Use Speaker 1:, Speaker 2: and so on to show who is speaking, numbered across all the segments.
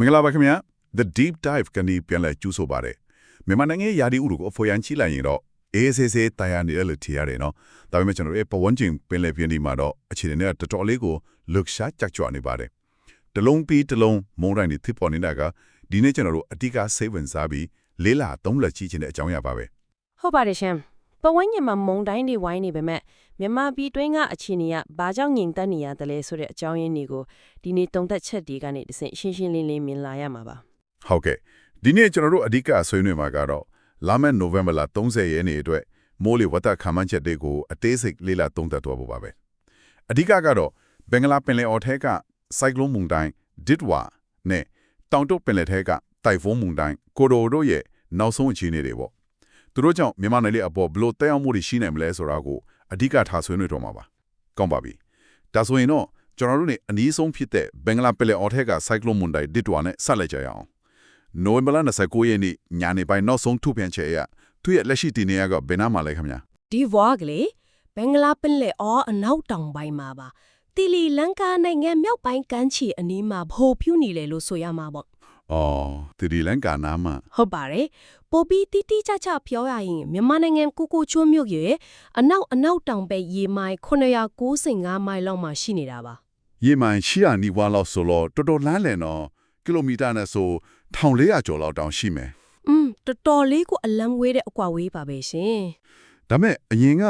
Speaker 1: မင်္ဂလာပါခင်ဗျာ The Deep Dive ကနေပြန်လဲကျူးဆိုပါတယ်မြန်မာနိုင်ငံရဲ့ယာဒီဥတုကိုအဖော်ရန်ချိလိုက်ရင်တော့အေးဆေးဆေးတာယာနေတယ်လို့ထင်ရတယ်နော်ဒါပေမဲ့ကျွန်တော်တို့ရဲ့ပဝန်းကျင်ပင်လယ်ပြင်ဒီမှာတော့အခြေအနေနဲ့တော်တော်လေးကိုလွတ်ရှားကြကြွနေပါတယ်တလုံးပြီးတလုံးမုံတိုင်းတွေဖြစ်ပေါ်နေတာကဒီနေ့ကျွန်တော်တို့အတိကစိတ်ဝင်စားပြီးလေးလာသုံးလက်ကြည့်ခြင်းတဲ့အကြောင်းအရာပါပဲ
Speaker 2: ဟုတ်ပါတယ်ရှင် ပဝန်းကျင်မှာမုံတိုင်းတွေဝိုင်းနေပေမဲ့မြန်မာပြည်တွင်းကအခြေအနေကဘာကြောင့်ငြိမ်သက်နေရတယ်လဲဆိုတဲ့အကြောင်းရင်းတွေကိုဒီနေ့တုံသက်ချက်တွေကနေတစ်ဆင့်ရှင်းရှင်းလင်းလင်းမြင်လာရမှာပါ
Speaker 1: ဟုတ်ကဲ့ဒီနေ့ကျွန်တော်တို့အဓိကဆွေးနွေးမှာကတော့လာမယ့်နိုဝင်ဘာလ30ရက်နေ့အတွက်မိုးလေဝသခန့်မှန်းချက်တွေကိုအသေးစိတ်လေ့လာသုံးသပ်သွားဖို့ပါပဲအဓိကကတော့ဘင်္ဂလားပင်လယ်အော်ထဲကဆိုင်ကလုန်းမုန်တိုင်းဒစ်ဝါနဲ့တောင်တုတ်ပင်လယ်ထဲကတိုင်ဖုန်းမုန်တိုင်းကိုရိုတို့ရဲ့နောက်ဆုံးအခြေအနေတွေပေါ့ သူတို့ကြောင့်မြန်မာနယ်လေးအပေါ်ဘလို့တက်ရောက်မှုတွေရှိနိုင်မလဲဆိုတာကိုအဓိကထားဆွေးနွေးတော့မှာပါကောင်းပါပြီဒါဆိုရင်တော့ကျွန်တော်တို့ ਨੇ အနည်းဆုံးဖြစ်တဲ့ဘင်္ဂလားပင်လယ်အော်ထဲကဆိုင်ကလုန်းမုန်တိုင်းဒစ်ဝါနဲ့ဆက်လက်ကြရအောင်နိုဝင်ဘာလ29ရက်နေ့ညနေပိုင်းနောက်ဆုံးထုတ်ပြန်ချက်အရသူ့ရဲ့လက်ရှိတည်နေရကဘယ်နားမှာလဲခင်ဗျာ
Speaker 2: ဒီဘွားကလေးဘင်္ဂလားပင်လယ်အော်အနောက်တောင်ပိုင်းမှာပါတီလီလန်ကာနိုင်ငံမြောက်ပိုင်းကမ်းခြေအနီးမှာဖိုပြူနေလေလို့ဆိုရမှာပေါ့။
Speaker 1: အော်တီဒီလန်ကာနားမှာ
Speaker 2: ဟုတ်ပါတယ်ပိုပြီးတိတိကျကျပြောရရင်မြန်မာနိုင်ငံကိုကိုကျွန်းမြို့ရဲ့အနောက်အနောက်တောင်ဘက်ရေမိုင်995မိုင်လောက်မှာရှိနေတာပါ
Speaker 1: ရေမိုင်ရှီယာနီဝါလောက်ဆိုတော့တော်တော်လမ်းလည်တော့ကီလိုမီတာနဲ့ဆို1400ကျော်လောက်တောင်ရှိမယ်
Speaker 2: อืมတော်တော်လေးကိုအလံဝေးတဲ့အကွာဝေးပါပဲရှင်။
Speaker 1: ဒါမဲ့အရင်က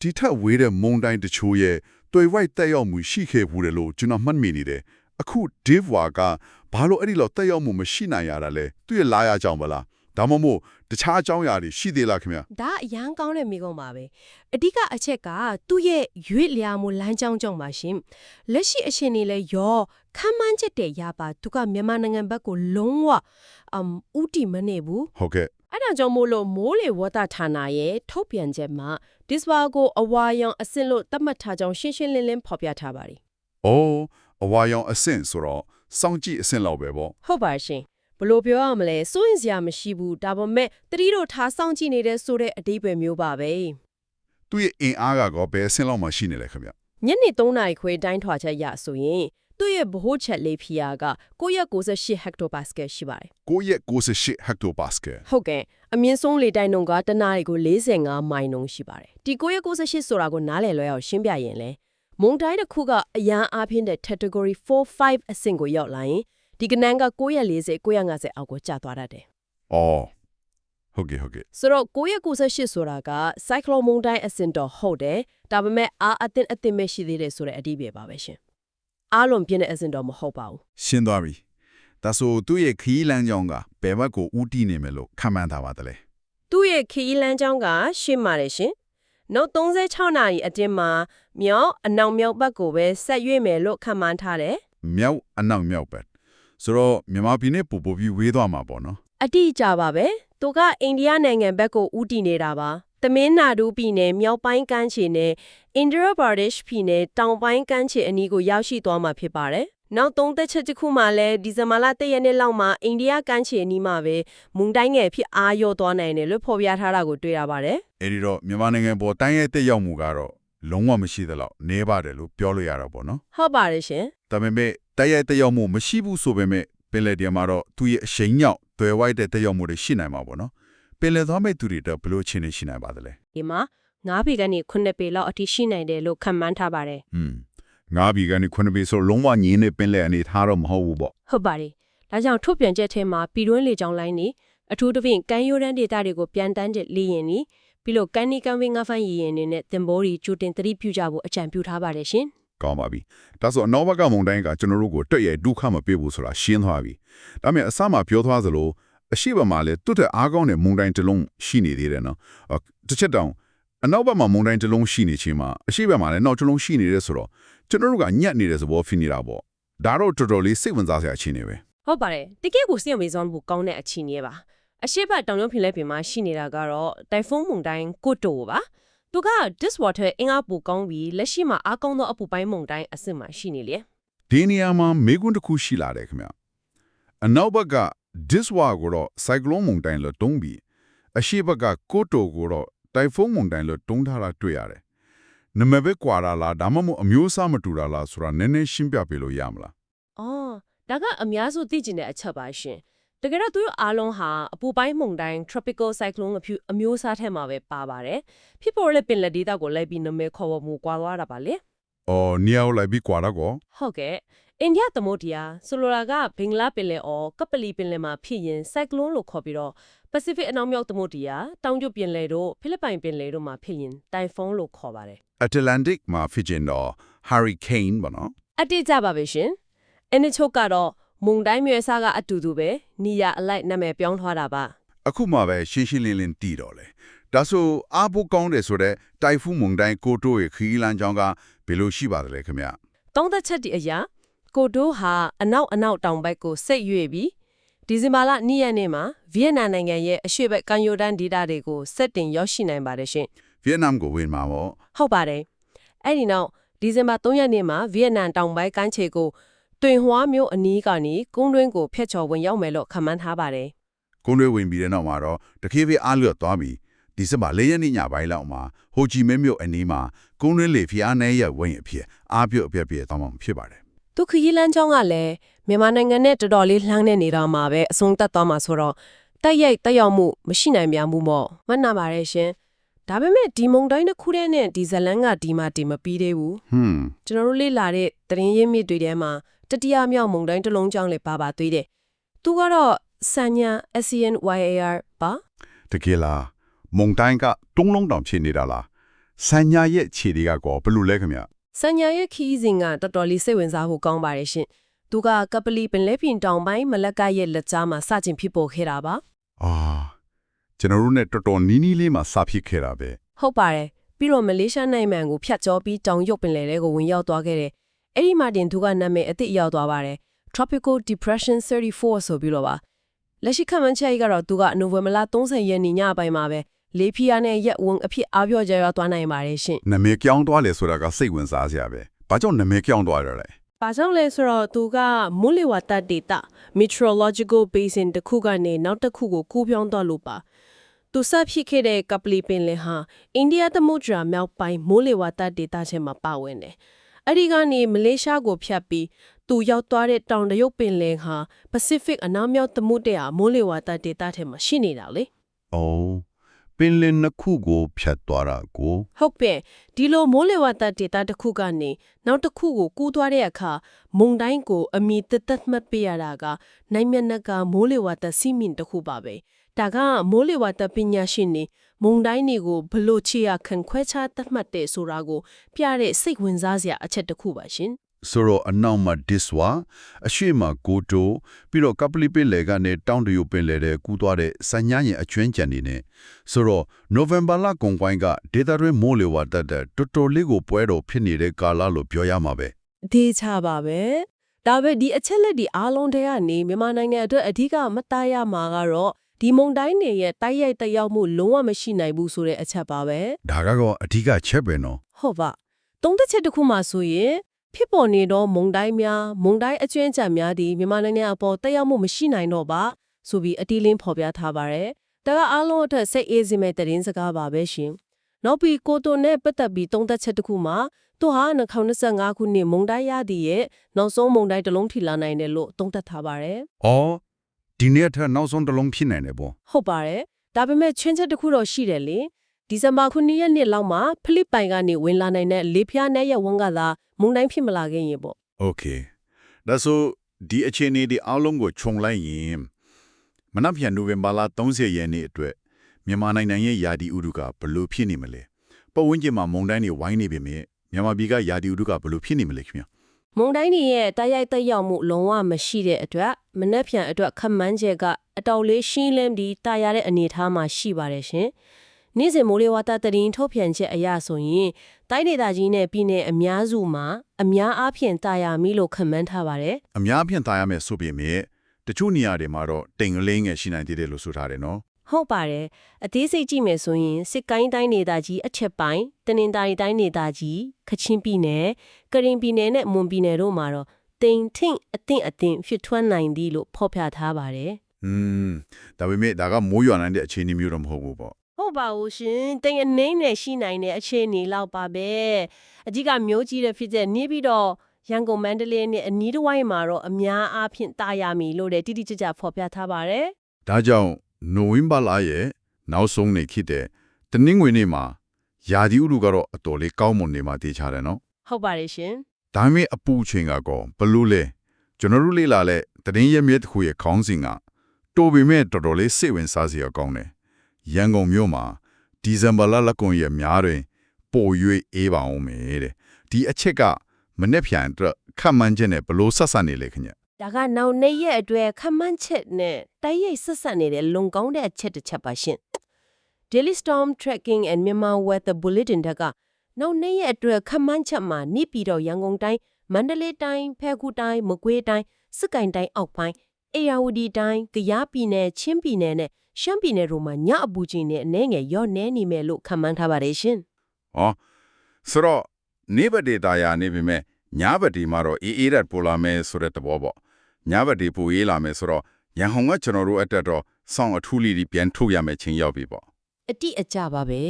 Speaker 1: ဒီထက်ဝေးတဲ့မုန်တိုင်းတချို့ရဲ့တွေ့ဝိုက်တက်ရောက်မှုရှိခဲ့ဘူးတယ်လို့ကျွန်တော်မှတ်မိနေတယ်။အခု Dave Wa က ဘာလို့အဲ့ဒီလောက်တက်ရောက်မှုမရှိနိုင်ရတာလဲ။သူ့ရဲ့လာရကြောင်းပါလား။ဒါမှမဟုတ်တခြားအကြောင်းအရာတွေရှိသေးလားခင်ဗျာ
Speaker 2: ဒါအရန်ကောင်းတဲ့မိကုံးပါပဲအဓိကအချက်ကသူ့ရဲ့ရွေ့လျာမှုလမ်းကြောင်းကြောင့်ပါရှင်လက်ရှိအရှင်နေလဲရောခမ်းမန်းချက်တဲ့ရပါသူကမြန်မာနိုင်ငံဘက်ကိုလုံးဝအမ်ဥတီမနေဘူး။
Speaker 1: ဟုတ်ကဲ့
Speaker 2: အဲ့ဒါကြောင့်မို့လို့မိုးလေဝသဌာနရဲ့ထုတ်ပြန်ချက်မှာ diswa ကိုအဝါရောင်အဆင့်လို့သတ်မှတ်ထားကြောင်းရှင်းရှင်းလင်းလင်းဖော်ပြထားပါတယ်။
Speaker 1: အိုးအဝါရောင်အဆင့်ဆိုတော့ စောင့်ကြည့်အဆင့်လောက်ပဲပေါ့
Speaker 2: ဟုတ်ပါရှင်ဘလို့ပြောရမလဲစိုးရင်စရာမရှိဘူးဒါပေမဲ့တတိတို့ထားစောင့်ကြည့်နေတဲ့ဆိုတဲ့အဓိပ္ပာယ်မျိုးပါပဲ။
Speaker 1: သူ့ရဲ့အင်အားကတော့ဘယ်အဆင့်လောက်မှရှိနေလဲခင်ဗျ။
Speaker 2: ညနေ3နာရီခွဲတိုင်းထွာချက်ရဆိုရင်သူ့ရဲ့ဗဟိုချက်လေးဖီယာက998ဟက်တိုပါစကယ်ရှိပါတယ်
Speaker 1: 9ရက်98ဟက်တိုပါစကယ်
Speaker 2: ဟုတ်ကဲ့အမြင့်ဆုံးလေတိုင်းနှုန်းကတနာရီကို45မိုင်နှုန်းရှိပါတယ်ဒီ998ဆိုတာကိုနားလည်လွဲအောင်ရှင်းပြရင်လဲ မုန်တိုင်းတစ်ခုကအရန်အားဖြင့်တဲ့ category 4 5အဆင့်ကိုရောက်လာရင်ဒီကနန်းက940 950အောက်ကိုကျသွားတတ်တယ်။
Speaker 1: အော်ဟုတ်ကဲ့ဟုတ်ကဲ့
Speaker 2: ဆိုတော့998ဆိုတာက cyclone မုန်တိုင်းအဆင့်တော့ဟုတ်တယ်ဒါပေမဲ့အားအသင့်အသင့်ပဲရှိသေးတယ်ဆိုတဲ့အဓိပ္ပာယ်ပါပဲရှင်အားလုံးပြင်းတဲ့အဆင့်တော့မဟုတ်ပါဘူး
Speaker 1: ရှင်းသွားပြီ။ဒါဆိုသူ့ရဲ့ခီးလန်းကြောင်းကဘယ်ဘက်ကိုဥတီနေမယ်လို့ခံမှန်းထားပါတယ်လေ
Speaker 2: သူ့ရဲ့ခရီးလမ်းကြောင်းကရှင်းပါတယ်ရှင် နောက်36နာရီအတွင်းမှာမြောက်အနောက်မြောက်ဘက်ကိုပဲဆက်ရွေ့မယ်လို့ခန့်မှန်းထားတယ်။
Speaker 1: မြောက်အနောက်မြောက်ဘက်ဆိုတော့မြန်မာပြည်နဲ့ပူပူပြီးဝေးသွားမှာပေါ့နော်
Speaker 2: အတိအကျပါပဲသူကအိန္ဒိယနိုင်ငံဘက်ကိုဦးတည်နေတာပါသမင်းနာဒူပြည်နယ်မြောက်ပိုင်းကမ်းခြေနဲ့အိန္ဒိယဘာဒက်ရှ်ပြည်နယ်တောင်ပိုင်းကမ်းခြေအနီးကိုရောက်ရှိသွားမှာဖြစ်ပါတယ် နောက်သုံးသက်ချက်တစ်ခုမှလည်းဒီဇင်ဘာလ၁ရက်နေ့လောက်မှာအိန္ဒိယကမ်းခြေအနီးမှာပဲမုန်တိုင်းငယ်ဖြစ်အားရော့သွားနိုင်တယ်လို့ဖော်ပြထားတာကိုတွေ့ရပါတယ်။
Speaker 1: အဲဒီတော့မြန်မာနိုင်ငံပေါ်တိုင်းရဲ့တက်ရောက်မှုကတော့လုံးဝမရှိသလောက်နေပါတယ်လို့ပြောလို့ရတော့ပေါ့နော်
Speaker 2: ဟုတ်ပါတယ်ရှင်။
Speaker 1: ဒါပေမဲ့တိုက်ရိုက်တက်ရောက်မှုမရှိဘူးဆိုပေမဲ့ပင်လယ်ဒီမှာတော့သူ့ရဲ့အရှိန်ညောက်သွယ်ဝိုက်တဲ့တက်ရောက်မှုတွေရှိနိုင်မှာပေါ့နော်။ပင်လယ်သွားမဲ့သူတွေတော့ဘယ်လိုအခြေအနေရှိနိုင်ပါသလဲ
Speaker 2: ဒီမှာ9ပေကနေ9ပေလောက်အထိရှိနိုင်တယ်လို့ခန့်မှန်းထားပါတယ်။
Speaker 1: อืม ငါးပြည်ကနေခုနှစ်ပြည်ဆိုလုံးဝညင်းနေပင်လယ်အနေထားတော့မဟုတ်ဘူးပေါ့
Speaker 2: ဟုတ်ပါတယ်ဒါကြောင့်ထုတ်ပြန်ချက်ထဲမှာပြည်တွင်းလေကြောင်းလိုင်းနေအထူးသဖြင့်ကမ်းရိုးတန်းဒေသတွေကိုပြန်တန်းတဲ့လေယာဉ်နေပြီးလို့ကန်နီကန်ဝင်းငါးဖမ်းရေယာဉ်တွေနဲ့တင်ဘောတွေကြိုတင်သတိပြုကြဖို့အကြံပြုထားပါတယ်ရှင်။
Speaker 1: ကောင်းပါပြီ။ဒါဆိုအနောက်ဘက်ကမုန်တိုင်းကကျွန်တော်တို့ကိုတက်ရဲ့ဒုက္ခမပေးဘူးဆိုတာရှင်းသွားပြီ။ဒါပေမဲ့အစမှပြောသွားသလိုအရှိဘမှာလည်းတွတ်တဲ့အားကောင်းတဲ့မုန်တိုင်းတစ်လုံးရှိနေသေးတယ်နော်။အော်တစ်ချက်တောင်အနောက်ဘက်မှာမုန်တိုင်းတစ်လုံးရှိနေချင်းမှာအရှိဘမှာလည်းနောက်တစ်လုံးရှိနေတယ်ဆိုတော့ ကျွန်တော်တို့ကညက်နေတဲ့သဘောဖြစ်နေတာပေါ့။ဒါတော့တော်တော်လေးစိတ်ဝင်စားစရာအခြေအနေပဲ
Speaker 2: ဟုတ်ပါတယ်တကယ်ကိုစိတ်ဝင်စားမှုကောင်းတဲ့အခြေအနေပါအရှိတ်ဘက်တောင်ရုံးဖင်လဲပြင်မှာရှိနေတာကတော့တိုင်ဖုန်းမုန်တိုင်းကိုတိုပါသူက diswater အင်အားပူကောင်းပြီးလက်ရှိမှာအားကောင်းသောအပူပိုင်းမုန်တိုင်းအဆင့်မှာရှိနေလေ။
Speaker 1: ဒီနေရာမှာမေကွန်းတစ်ခုရှိလာတယ်ခင်ဗျ။အနောက်ဘက်က diswa ကိုတော့ cyclone မုန်တိုင်းလို့တုံးပြီးအရှိဘက်ကကိုတိုကိုတော့တိုင်ဖုန်းမုန်တိုင်းလို့တုံးထားတာတွေ့ရတယ်။ နမပဲကွာတာလားဒါမှမဟုတ်အမျိုးအစားမတူတာလားဆိုတာနည်းနည်းရှင်းပြပေးလို့ရမလား
Speaker 2: အော်ဒါကအများစုသိကျင်တဲ့အချက်ပါရှင်တကယ်တော့သူတို့အားလုံးဟာအပူပိုင်းမုန်တိုင်း tropical cyclone အဖြူအမျိုးအစားထဲမှာပဲပါပါတယ်ဖြစ်ပေါ်တဲ့ပင်လယ်ဒေသကိုလိုက်ပြီးနာမည်ခေါ်ပေါ်မူကွာသွားတာပါလေ။
Speaker 1: အော်နီယာကိုလိုက်ပြီးကွာတော့ကော
Speaker 2: ဟုတ်ကဲ့အိန္ဒိယသမုဒ္ဒရာဆိုလိုတာကဘင်္ဂလားပင်လယ်အော်ကပလီပင်လယ်မှာဖြစ်ရင် cyclone လို့ခေါ်ပြီးတော့ Pacific အနောက်မြောက်သမုဒ္ဒရာတောင်ကျွတ်ပင်လယ်တို့ဖိလစ်ပိုင်ပင်လယ်တို့မှာဖြစ်ရင် typhoon လို့ခေါ်ပါတယ်
Speaker 1: Atlantic မှာဖြစ်ကျင်တော့ hurricane ပေါ့နော်
Speaker 2: အတိအကျပါပဲရှင်အနစ်ချုပ်ကတော့မုန်တိုင်းမျိုးအစားကအတူတူပဲနီယာအလိုက်နာမည်ပြောင်းထားတာပါ။
Speaker 1: အခုမှပဲရှင်းရှင်းလင်းလင်းတည်တော့လေ။ဒါဆိုအားဖို့ကောင်းတယ်ဆိုတော့တိုင်ဖူးမုန်တိုင်းကိုတိုးရဲ့ခီးလန်းချောင်းကဘယ်လိုရှိပါသလဲခင်ဗျ။
Speaker 2: သုံးသက်ချက်ဒီအရာကိုတိုးဟာအနောက်အနောက်တောင်ဘက်ကိုစိတ်ရွေ့ပြီး ဒီဇင်ဘာလ2ရက်နေ့မှာဗီယက်နမ်နိုင်ငံရဲ့အရှေ့ဘက်ကမ်းရိုးတန်းဒေသတွေကိုစက်တင်ရောက်ရှိနိုင်ပါတယ်ရှင်
Speaker 1: ဗီယက်နမ်ကိုဝင်မှာပေါ့
Speaker 2: ဟုတ်ပါတယ်အဲ့ဒီနောက်ဒီဇင်ဘာ3ရက်နေ့မှာဗီယက်နမ်တောင်ပိုင်းကမ်းခြေကိုတွင်ဟွာမြို့အနီးကနေကုန်းတွင်းကိုဖျက်ချော်ဝင်ရောက်မယ်လို့ခန့်မှန်းထားပါတယ်
Speaker 1: ကုန်းတွေဝင်ပြီးတဲ့နောက်မှာတော့တခေးပြေးအားလျော့သွားပြီးဒီစက်မှာ၄ရက်နေ့ညပိုင်းလောက်မှာဟိုချီမဲမြို့အနီးမှာကုန်းတွင်းလေဖျားနေရဝင်အဖြစ်အားပြုတ်အပြက်ပြက်သွားမှဖြစ်ပါတယ်
Speaker 2: သူခရီးလမ်းကြောင်းကလည်းမြန်မာနိုင်ငံနဲ့တော်တော်လေးလှမ်းနေနေတာမှာပဲအဆုံးသတ်သွားမှာဆိုတော့တိုက်ရိုက်တက်ရောက်မှုမရှိနိုင်ပြန်မှုပေါ့မှတ်နာပါရဲ့ရှင်ဒါပေမဲ့ဒီမုံတိုင်းတစ်ခုတည်းနဲ့ဒီဇလန်းကဒီမှဒီမပြီးသေးဘူး
Speaker 1: ဟွန်း
Speaker 2: ကျွန်တော်တို့လေ့လာတဲ့သတင်းရင်းမြစ်တွေထဲမှာတတိယမြောက်မုံတိုင်းတစ်လုံးကြောင်းလည်းပါပါသေးတယ်သူကတော့စန်ညာ SCNYAR ပါ
Speaker 1: တကယ်လားမုံတိုင်းကတုံးလုံးတောင်ဖြစ်နေတာလားစန်ညာရဲ့ခြေတွေကကောဘယ်လိုလဲခင်ဗျ
Speaker 2: စဉ္ညာရဲ့ခီးစဉ်ကတော်တော်လေးစိတ်ဝင်စားဖို့ကောင်းပါတယ်ရှင်။သူကကပလီပင်လဲပင်တောင်ပိုင်းမလက်ကရဲ့လက်ကြားမှာစကျင်ဖြစ်ပေါ်ခဲ့တာပါ။
Speaker 1: အာကျွန်တော်တို့ ਨੇ တော်တော်နီးနီးလေးမှာစဖြစ်ခဲ့တာပဲ။
Speaker 2: ဟုတ်ပါတယ်။ပြီးတော့မလေးရှားနိုင်ငံကိုဖျက်ကျော်ပြီးတောင်ရုပ်ပင်လယ်ထဲကိုဝင်ရောက်သွားခဲ့တယ်။အဲ့ဒီမှာတင်သူကနာမည်အသစ်ရောက်သွားပါတယ်။ Tropical Depression 34ဆိုပြီးတော့ပါ။လက်ရှိခန့်မှန်းချက်ကတော့သူကနိုဝင်ဘာလ30ရက်နေ့ညပိုင်းမှာပဲ။ လေဖီယာနဲ့ရက်ဝင်အဖြစ်အားပြော့ကြရောက်သွားနိုင်ပါတယ်ရှင်
Speaker 1: နာမည်ကြောင်းသွားလေဆိုတာကစိတ်ဝင်စားစရာပဲဘာကြောင့်နာမည်ကြောင်းသွားရလဲ။
Speaker 2: ဘာကြောင့်လဲဆိုတော့သူကမူလီဝါတဒေတာ meteorological basin တစ်ခုကနေနောက်တစ်ခုကိုကူးပြောင်းသွားလို့ပါ။သူစဖြစ်ခဲ့တဲ့ကပလီပင်လယ်ဟာအိန္ဒိယသမုဒ္ဒရာမြောက်ပိုင်းမူလီဝါတဒေတာထဲမှာပါဝင်တယ်။အဲဒီကနေမလေးရှားကိုဖြတ်ပြီးသူရောက်သွားတဲ့တောင်တရုတ်ပင်လယ်ဟာ Pacific အနောက်မြောက်သမုဒ္ဒရာမူလီဝါတဒေတာထဲမှာရှိနေတာလေ။
Speaker 1: အိုး ပင်လင်နှစ်ခုကိုဖြတ်သွားတာကို
Speaker 2: ဟုတ်ပဲဒီလိုမိုးလေဝသဒေတာတစ်ခုကနေနောက်တစ်ခုကိုကူးသွားတဲ့အခါမုန်တိုင်းကိုအမိတသက်မှတ်ပေးရတာကနိုင်မျက်နှာကမိုးလေဝသစီမင်တစ်ခုပါပဲဒါကမိုးလေဝသပညာရှင်တွေမုန်တိုင်းတွေကိုဘလို့ချီရခံခွဲခြားသတ်မှတ်တဲ့ဆိုတာကို ပြတဲ့စိတ်ဝင်စားစရာအချက်တစ်ခုပါရှင်
Speaker 1: ဆိုတော့အနောက်မှာ diswa အရှိမကိုတိုပြီးတော့ကပလီပင်လေကနေတောင်းတရုပ်ပင်လေတဲ့ကူးသွားတဲ့စညာရင်အကျွမ်းကြံနေနဲ့ဆိုတော့ November လကုန်ပိုင်းကဒေတာတွင်မိုးလေဝသတဲ့တော်တော်လေးကိုပွဲတော်ဖြစ်နေတဲ့ကာလလို့ပြောရမှာပဲ
Speaker 2: ဒေချပါပဲဒါပဲဒီအချက်လက်ဒီအားလုံးတည်းကနေမြန်မာနိုင်ငံအတွက်အဓိကမသားရမှာကတော့ဒီမုန်တိုင်းတွေရဲ့တိုက်ရိုက်တက်ရောက်မှုလုံးဝမရှိနိုင်ဘူးဆိုတဲ့အချက်ပါပဲ
Speaker 1: ဒါကတော့အဓိကချက်ပဲနော်
Speaker 2: ဟုတ်ပါသုံးသက်ချက်တစ်ခုမှဆိုရင် ဖြစ်ပေါ်နေသောမုန်တိုင်းများမုန်တိုင်းအကျွမ်းကြံများသည်မြန်မာနိုင်ငံအပေါ်တက်ရောက်မှုမရှိနိုင်တော့ပါဆိုပြီးအတီးလင်းဖော်ပြထားပါတယ်ဒါကအားလုံးအတွက်စိတ်အေးစေမဲ့တည်င်းစကားပါပဲရှင်နောက်ပြီးကိုတိုနဲ့ပတ်သက်ပြီးသုံးသက်ချက်တစ်ခုမှသူဟာ2025ခုနှစ်မုန်တိုင်းရသည့်ရဲ့နောက်ဆုံးမုန်တိုင်းတစ်လုံးထိလာနိုင်တယ်လို့သုံးသက်ထားပါတယ်။
Speaker 1: အော်ဒီနေ့ထက်နောက်ဆုံးတစ်လုံးဖြစ်နိုင်တယ်ပေါ့
Speaker 2: ဟုတ်ပါတယ်ဒါပေမဲ့ချွင်းချက်တစ်ခုတော့ရှိတယ်လေ ဒီဇင်ဘာ9ရက်နေ့လောက်မှာဖိလစ်ပိုင်ကနေဝင်လာနိုင်တဲ့လေဖျားနဲ့ရဝန်းကသာမုန်တိုင်းဖြစ်မလာခဲ့ရင်ပေါ့။
Speaker 1: Okay ။ဒါဆိုဒီအခြေအနေဒီအားလုံးကိုခြုံလိုက်ရင်မနက်ဖြန်နိုဝင်ဘာလ30ရက်နေ့အတွက်မြန်မာနိုင်ငံရဲ့ယာဒီဥတုကဘယ်လိုဖြစ်နေမလဲ။ပတ်ဝန်းကျင်မှာမုန်တိုင်းတွေဝိုင်းနေပေမဲ့မြန်မာပြည်ကယာဒီဥတုကဘယ်လိုဖြစ်နေမလဲခင်ဗျာ
Speaker 2: မုန်တိုင်းတွေရဲ့တိုက်ရိုက်တက်ရောက်မှုလုံးဝမရှိတဲ့အတွက်မနှက်ဖြန်အတွက်ခက်မှန်းချက်ကအတော်လေးရှင်းလင်းပြီးတာယာတဲ့အနေအထားမှာရှိပါတယ်ရှင်။ နေ့စဉ်မိုးလေဝသတရင်ထုတ်ပြန်ချက်အရဆိုရင်တိုင်းဒေသကြီးနဲ့ပြည်내အများစုမှာအများအားဖြင့်တာယာမိလို့ခန့်မှန်းထားပါတယ်
Speaker 1: ။အများဖြင့်သားရမယ်ဆိုပေမဲ့တချို့နေရာတွေမှာတော့တိမ်ကလေးငယ်ရှိနိုင်သေးတယ်လို့ဆိုထားတယ်နော်
Speaker 2: ။ဟုတ်ပါတယ်။အသေးစိတ်ကြည့်မယ်ဆိုရင်စစ်ကိုင်းတိုင်းဒေသကြီးအထက်ပိုင်းတနင်္သာရီတိုင်းဒေသကြီးခချင်းပြည်နယ်ကရင်ပြည်နယ်နဲ့မွန်ပြည်နယ်တို့မှာတော့တိမ်ထင့်အသင့်အသင့်ဖြစ်ထွန်းနိုင်သည်လို့ဖော်ပြထားပါတယ်။
Speaker 1: ။อืมဒါပေမဲ့ဒါကမိုးရွာနိုင်တဲ့အခြေအနေမျိုးတော့မဟုတ်ဘူးပေါ့
Speaker 2: ဟုတ်ပါဘူးရှင်တိမ်အနေနဲ့ရှိနိုင်တဲ့အခြေအနေလောက်ပါပဲအကြီးကမျိုးကြီးတဲ့ဖြစ်တဲ့နေပြီးတော့ရန်ကုန်မန္တလေးနဲ့အနီးတစ်ဝိုက်မှာတော့အများအားဖြင့်တာယာမီလို့လည်းတိတိကျကျဖော်ပြထားပါတယ်
Speaker 1: ဒါကြောင့်နိုဝင်ဘာလရဲ့နောက်ဆုံးနေ့ဖြစ်တဲ့တနင်္ဂနွေနေ့မှာယာဒီဥရုကတော့အတော်လေးကောင်းမွန်နေမှတည်ချတယ်နော်
Speaker 2: ဟုတ်ပါတယ်ရှင်
Speaker 1: ဒါပေမဲ့အပူချိန်ကတော့ဘလို့လဲကျွန်တော်တို့လေ့လာလဲတရင်ရမြစ်တစ်ခုရဲ့ခေါင်းစဉ်ကတိုပေမဲ့တော်တော်လေးစိတ်ဝင်စားစရာကောင်းတယ် ရန်ကုန်မြို့မှာဒီဇင်ဘာလလကွန်ရဲ့များတွင် ပို၍အေးပါအောင်မယ်တဲ့ဒီအချက်ကမနေ့ဖြန်အတွက်ခတ်မှန်းချက်နဲ့ဘလို့ဆက်ဆက်နေလဲခင်ဗျ
Speaker 2: ဒါကနောက်နေ့ရက်အတွက်ခမန်းချက်နဲ့တိုက်ရိုက်ဆက်ဆက်နေတဲ့လုံကောင်းတဲ့အချက်တစ်ချက်ပါရှင် Daily Storm Tracking and Myanmar Weather Bulletin တကနောက်နေ့ရက်အတွက်ခမန်းချက်မှာနေပြည်တော်ရန်ကုန်တိုင်းမန္တလေးတိုင်းဖဲခုတိုင်းမကွေးတိုင်းစစ်ကိုင်းတိုင်းအောက်ပိုင်းအေရဝတီတိုင်းကယားပြည်နယ်ချင်းပြည်နယ်နဲ့ ရှမ်းပြည်နယ်တို့မှာညအပူချိန်နဲ့အနည်းငယ်ရော့နေနေမယ်လို့ခန့်မှန်းထားပါတယ်ရှင်
Speaker 1: ဟောဆိုတော့နေဘဒေတာယာနေပြီမဲ့ညာဘဒီမှာတော့အေးအေးရပိုလာမယ်ဆိုတဲ့သဘောပေါ့ညာဘဒီပူအေးလာမယ်ဆိုတော့ရန်ကုန်ကကျွန်တော်တို့အတက်တော့စောင်းအထူးလေးတွေပြန်ထုတ်ရမယ်ချင်းရောက်ပြီပေါ့
Speaker 2: အတိအကျပါပဲ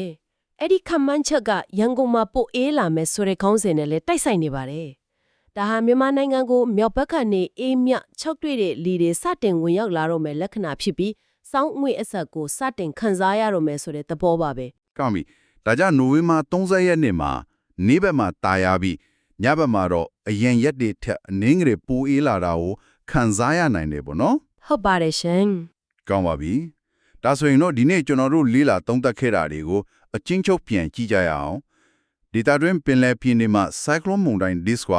Speaker 2: အဲ့ဒီခမန်းချက်ကရန်ကုန်မှာပို့အေးလာမယ်ဆိုတဲ့ခေါင်းစဉ်နဲ့လည်းတိုက်ဆိုင်နေပါတယ်ဒါဟာမြန်မာနိုင်ငံကိုမြောက်ဘက်ကနေအေးမြ၆တွေ့တဲ့လီတွေစတင်ဝင်ရောက်လာတော့မယ်လက္ခဏာဖြစ်ပြီး စောင်းငွေအဆက်ကိုစတင်ခန်းစားရတော့မယ်ဆိုတဲ့သဘောပါပဲ
Speaker 1: ကောင်းပြီဒါကြောင့်နိုဝင်ဘာ30ရက်နေ့မှာနေဘက်မှာတာယာပြီးညဘက်မှာတော့အရင်ရက်တွေထက်အနည်းငယ်ပူအေးလာတာကိုခံစားရနိုင်တယ်ပေါ့နော်
Speaker 2: ဟုတ်ပါတယ်ရှင်
Speaker 1: ကောင်းပါပြီဒါဆိုရင်တော့ဒီနေ့ကျွန်တော်တို့လေးလာသုံးသပ်ခဲ့တာတွေကိုအချင်းချုပ်ပြန်ကြည့်ကြရအောင်ဒေတာတွင်ပင်လယ်ပြည်နေမှာ cyclone မုန်တိုင်း disk က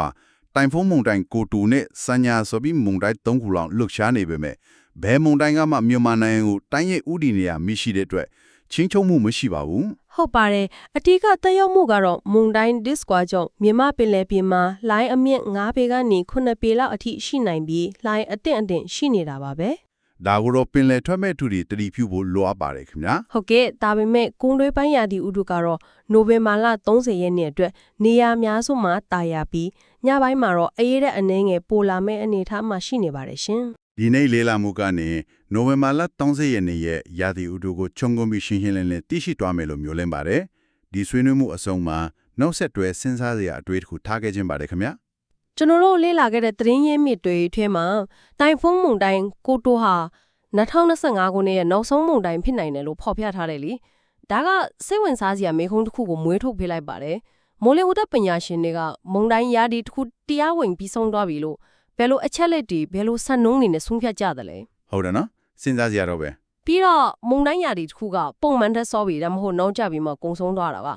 Speaker 1: တိုင်ဖုန်းမုန်တိုင်းကိုတူနဲ့စညာဆိုပြီးမုန်တိုင်း၃ခုလောက်လှုပ်ရှားနေပေမဲ့ ဘယ်မုန်တိုင်းကမှမြန်မာနိုင်ငံကိုတိုင်းရဲ့ဥတီနေရမရှိတဲ့အတွက်ချင်းချုပ်မှုမရှိပါဘူး
Speaker 2: ဟုတ်ပါတယ်အတိကတက်ရောက်မှုကတော့မုန်တိုင်း disk ကွာကြောင့်မြန်မာပင်လယ်ပြင်မှာလိုင်းအမြင့်9ပေကနေ9ပေလောက်အထိရှိနိုင်ပြီးလိုင်းအတင့်အတင့်ရှိနေတာပါပဲ
Speaker 1: ဒါကိုတော့ပင်လယ်ထွက်မဲ့သူတွေတတိပြုဖို့လိုအပ်ပါတယ်ခင်ဗျာ
Speaker 2: ဟုတ်ကဲ့ဒါပေမဲ့ကုန်းတွဲပိုင်းရာသီဥတုကတော့နိုဝင်ဘာလ30ရက်နေ့အတွက်နေရာများစုမှာတာယာပြီးညပိုင်းမှာတော့အေးတဲ့အနေငယ်ပိုလာမဲ့အနေအထားမှာရှိနေပါတယ်ရှင်
Speaker 1: ဒီနေ့လေးလာမှုကနေနိုဝင်ဘာလ30ရက်နေ့ရဲ့ရာသီဥတုကိုခြုံငုံပြီးရှင်းရှင်းလင်းလင်းသိရှိသွားမယ်လို့မျိုးလင်းပါတယ်ဒီဆွေးနွေးမှုအဆုံးမှာနောက်ဆက်တွဲစဉ်းစားစရာအတွေ့အကြုံထားခဲ့ခြင်းပါတယ်ခင်ဗျာ
Speaker 2: ကျွန်တော်တို့လေ့လာခဲ့တဲ့သတင်းရင်းမြစ်တွေထဲမှာတိုင်ဖုန်းမုန်တိုင်းကိုတိုဟာ2025ခုနှစ်ရဲ့နောက်ဆုံးမုန်တိုင်းဖြစ်နိုင်တယ်လို့ဖော်ပြထားတယ်လीဒါကစိတ်ဝင်စားစရာမေးခွန်းတစ်ခုကိုမွေးထုတ်ပေးလိုက်ပါတယ်မိုးလေဝသပညာရှင်တွေကမုန်တိုင်းရာသီတစ်ခုတရားဝင်ပြီးဆုံးသွားပြီလို့ ဘယ်လိုအချက်လက်တွေဘယ်လိုဆက်နှုန်းတွေနဲ့ဆုံးဖြတ်ကြသလဲ
Speaker 1: ဟုတ်တယ်နော်စဉ်းစားစရာတော့ပဲ
Speaker 2: ပြီးတော့မုန်တိုင်းရာသီတစ်ခုကပုံမှန်ထက်စောပြီးဒါမှမဟုတ်နောက်ကျပြီးမှကုံဆုံးသွားတာပါ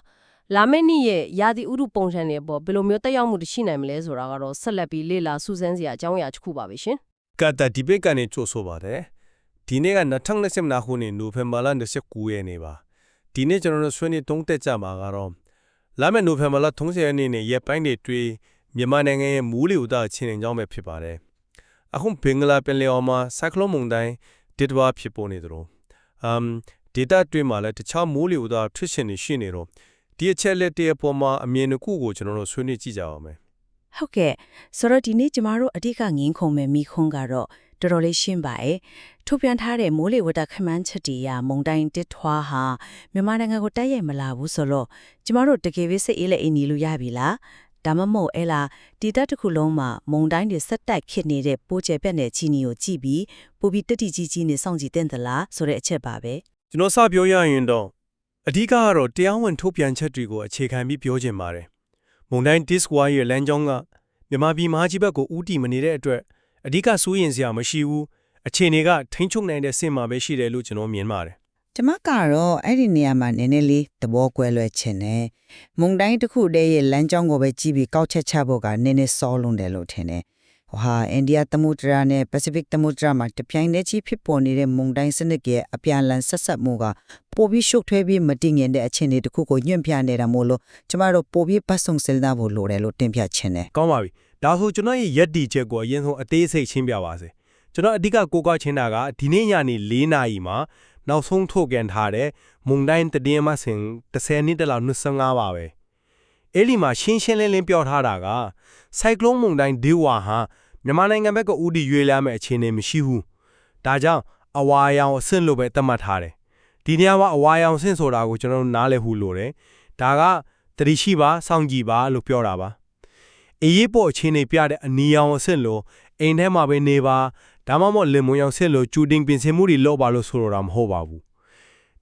Speaker 2: လာမယ့်နေ့ရဲ့ရာသီဥတုပုံစံတွေပေါ်ဘယ်လိုမျိုးတက်ရောက်မှုတွေရှိနိုင်မလဲဆိုတာကတော့ဆက်လက်ပြီးလေ့လာစူးစမ်းစရာအကြောင်းအရာတစ်ခုပါပဲရှင်
Speaker 3: ကတာဒီဘက်ကနေကြိုဆိုပါတယ်ဒီနေ့က2025ခုနှစ်နိုဝင်ဘာလ29ရက်နေ့ပါဒီနေ့ကျွန်တော်တို့ဆွေးနွေးတုံးတက်ကြမှာကတော့လာမယ့်နိုဝင်ဘာလ30ရက်နေ့နဲ့ရက်ပိုင်းတွေတွေ့ မြန်မာနိုင်ငံရဲ့မူးလီဥဒအခြေအနေကြောင်းပဲဖြစ်ပါတယ်အခုဘင်္ဂလားပင်လယ်အော်မှာဆိုင်ကလုန်းမုန်တိုင်းဒစ်ဝါဖြစ်ပေါ်နေသလိုအမ်ဒေတာတွေ့မှာလည်းတခြားမူးလီဥဒဖြစ်ရှင်နေရှိနေတော့ဒီအချက်လက်တွေအပေါ်မှာအမြင်တစ်ခုကိုကျွန်တော်တို့ဆွေးနွေးကြည့်ကြအောင်မယ်
Speaker 4: ဟုတ်ကဲ့ဆိုတော့ဒီနေ့ကျမတို့အဓိကငင်းခုံမဲ့မိခွန်းကတော့တော်တော်လေးရှင်းပါရဲ့ထုတ်ပြန်ထားတဲ့မိုးလေဝသခန့်မှန်းချက်တွေအရမုန်တိုင်းတစ်ထွားဟာမြန်မာနိုင်ငံကိုတိုက်ရိုက်မလာဘူးဆိုတော့ကျမတို့တကယ်ပဲစိတ်အေးလက်အင်းနေလို့ရပြီလား ဒါမှမဟုတ်အဲလားဒီတက်တစ်ခုလုံးမှာမုန်တိုင်းတွေဆက်တိုက်ခစ်နေတဲ့ပိုးကျက်ပြက်တဲ့ချီနီကိုကြည့်ပြီးပိုပြီးတက်တီကြီးကြီးနဲ့စောင့်ကြည့်တဲ့သလားဆိုတဲ့အချက်ပါပဲ
Speaker 3: ကျွန်တော်စပြောရရင်တော့အဓိကကတော့တရားဝင်ထုတ်ပြန်ချက်တွေကိုအခြေခံပြီးပြောချင်ပါတယ်။မုန်တိုင်း disk wire ရဲ့လမ်းကြောင်းကမြန်မာပြည်မဟာကြီးဘက်ကိုဥတီမနေတဲ့အတွက်အဓိကစိုးရင်စရာမရှိဘူး။အခြေအနေကထိန်းချုပ်နိုင်တဲ့စင်မှာပဲရှိတယ်လို့ကျွန်တော်မြင်ပါတယ်
Speaker 5: ကျမကတော့အဲ့ဒီနေရာမှာနည်းနည်းလေးသဘောကွဲလွဲချင်တယ်။မုံတိုင်းတစ်ခုတည်းရဲ့လမ်းကြောင်းကိုပဲကြည့်ပြီးကောက်ချက်ချဖို့ကနည်းနည်းစောလွန်းတယ်လို့ထင်တယ်။ဟိုဟာအိန္ဒိယသမုဒ္ဒရာနဲ့ပစိဖိတ်သမုဒ္ဒရာမှာတပြိုင်တည်းကြီးဖြစ်ပေါ်နေတဲ့မုံတိုင်းစနစ်ရဲ့အပြန်အလှန်ဆက်ဆက်မှုကပိုပြီးရှုပ်ထွေးပြီးမတည်ငြိမ်တဲ့အခြေအနေတစ်ခုကိုညွန့်ပြနေတာမို့လို့ကျမတို့ပိုပြီးပတ်ဆုံစင်သားဖို့လိုတယ်လို့တင်ပြချင်တယ်။
Speaker 3: ကောင်းပါပြီ။ဒါဆိုကျွန်တော်ရဲ့ရက်တီချက်ကိုအရင်ဆုံးအသေးစိတ်ရှင်းပြပါစေ။ကျွန်တော်အဓိကကိုကွာချင်းတာကဒီနေ့ညနေ၄နာရီမှာ နောက်ဆုံးထုတ်ပြန်ထားတဲ့မုန်တိုင်းတည်င်းမစင်10နှစ်တလောက်25ပါပဲ။အဲ့ဒီမှာရှင်းရှင်းလင်းလင်းပြောထားတာကဆိုင်ကလုန်းမုန်တိုင်းဒေဝါဟာမြန်မာနိုင်ငံဘက်ကဥတီရွေးလာမဲ့အခြေအနေမရှိဘူး။ဒါကြောင့်အဝါရောင်အဆင့်လို့ပဲသတ်မှတ်ထားတယ်။ဒီနေရာမှာအဝါရောင်ဆင့်ဆိုတာကိုကျွန်တော်တို့နားလည်ဖို့လိုတယ်။ဒါကတတိရှိပါစောင့်ကြည့်ပါလို့ပြောတာပါ။အေးရေးပေါ်အခြေအနေပြတဲ့အနီရောင်အဆင့်လိုအိမ်ထဲမှာပဲနေပါ ဒါမှမဟုတ်လင်မွန်ရောင်ဆင့်လိုကျူတင်ပြင်ဆင်မှုတွေလုပ်ပါလို့ဆိုလိုတာမဟုတ်ပါဘူး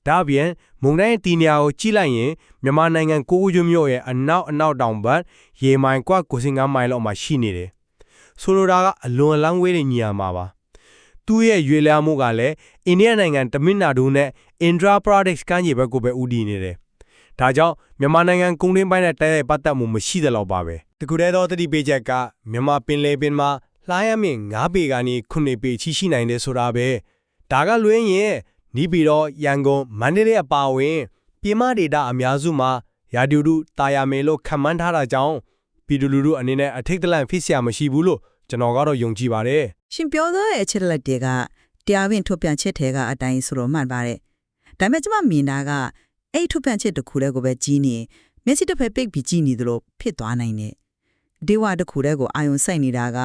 Speaker 3: ဒါ့အပြင်မုန်တိုင်းရဲ့တီနေရာကိုကြည့်လိုက်ရင်မြန်မာနိုင်ငံကိုကိုကျွန်းမြို့ရဲ့အနောက်အနောက်တောင်ဘက်ရေမိုင်ကွက်95မိုင်လောက်မှာရှိနေတယ်ဆိုလိုတာကအလွန်အလောင်းဝေးတဲ့ညီရမှာပါသူ့ရဲ့ရွေလျားမှုကလည်းအိန္ဒိယနိုင်ငံတမင်နာဒူနဲ့ Indra Pradesh ကမ်းခြေဘက်ကိုပဲဦးတည်နေတယ်။ဒါကြောင့်မြန်မာနိုင်ငံကုန်းတွင်းပိုင်းနဲ့တိုက်ရိုက်ပတ်သက်မှုမရှိတဲ့လောက်ပါပဲ။တကူတဲ့သောသတိပေးချက်ကမြန်မာပင်လယ်ပင်မှာ လှရမင်း9ပေကနေ9ပေချိရှိနိုင်တယ်ဆိုတာပဲဒါကလွှင်းရင်နီးပြီးတော့ရန်ကုန်မန္တလေးအပါအဝင်ပြည်မဒေတာအများစုမှာရာဒီယိုတို့တာယာမယ်လို့ခံမှန်းထားတာကြောင့်ပြည်သူလူထုအနေနဲ့အထိတ်တလန့်ဖြစ်စရာမရှိဘူးလို့ကျွန်တော်ကတော့ယုံကြည်ပါတယ်
Speaker 5: ရှင်ပြောသောအချက်လက်တွေကတရားဝင်ထုတ်ပြန်ချက်ထဲကအတိုင်းဆိုတော့မှန်ပါတယ်ဒါပေမဲ့ကျွန်မမြင်တာကအဲ့ထုတ်ပြန်ချက်တစ်ခုတည်းကိုပဲကြီးနေမျက်စိတစ်ဖက်ပိတ်ပြီးကြီးနေသလိုဖြစ်သွားနိုင်တယ်ဒေဝတစ်ခုတည်းကိုအာယုံစိုက်နေတာက